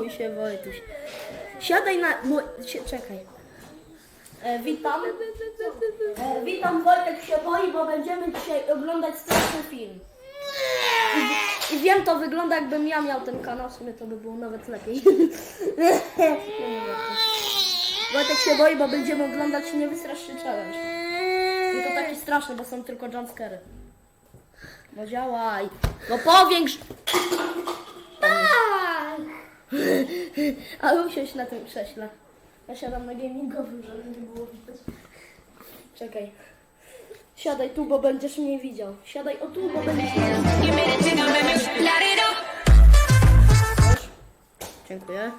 Uspokój się, Wojtuś. Siadaj na... Sie... Czekaj. E, witam. E, witam, Wojtek się boi, bo będziemy dzisiaj oglądać straszny film. I, wiem, to wygląda jakbym ja miał ten kanał, w sumie to by było nawet lepiej. Wojtek się boi, bo będziemy oglądać Nie wystrasz się challenge. I to taki straszny, bo są tylko jumpscary. No działaj. No powiększ. Ale usiąść na tym krześle. Ja siadam na gamingowym, żeby nie było widać. Czekaj. Siadaj tu, bo będziesz mnie widział. Siadaj o tu, bo będziesz mnie widział. Dziękuję.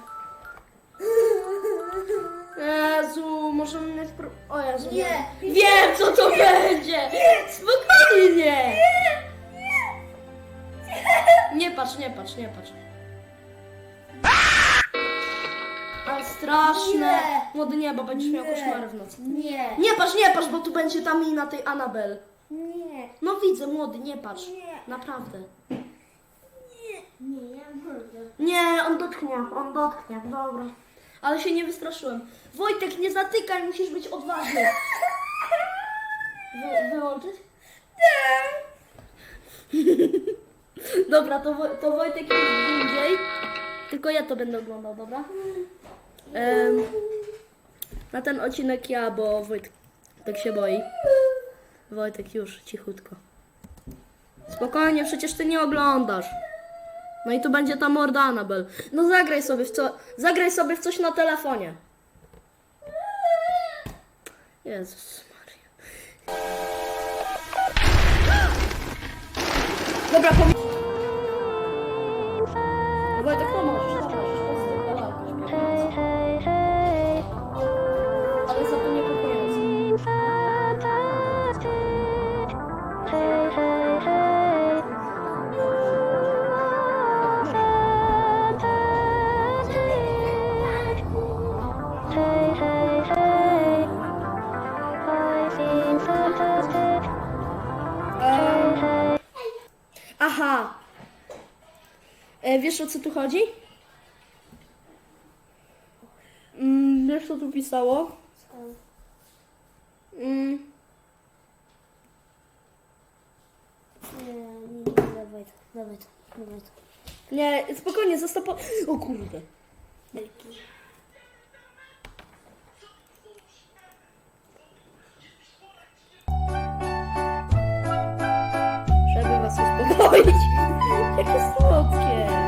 Jezu, możemy spro... O Jezu. Nie. Wiem, co to będzie. Spokojnie. Nie patrz, nie patrz, nie patrz. Straszne. Nie. Młody nie, bo będziesz miał Nie. koszmary w nocy. Nie. Nie patrz, nie patrz, bo tu będzie tam i na tej Anabel. Nie. No widzę, młody, nie patrz. Nie. Naprawdę. Nie, ja mogę. Nie, on dotknie, on dotknie, dobra. Ale się nie wystraszyłem. Wojtek, nie zatykaj, musisz być odważny. Wy, wyłączyć? Dobra, to, to Wojtek jest indziej. Tylko ja to będę oglądał, dobra? Na ten odcinek ja, bo Wojtek tak się boi. Wojtek już, cichutko. Spokojnie, przecież ty nie oglądasz. No i tu będzie ta morda Anabel. No zagraj sobie w co. Zagraj sobie w coś na telefonie. Jezus Maria. Dobra, pom... Aha. E, wiesz o co tu chodzi? Mm, wiesz co tu pisało? Mm, Nie, nie, nie, dawaj to, dawaj to, dawaj to. nie, spokojnie, zostaw po... O kurde. Żeby uspokoić. Jakie słodkie.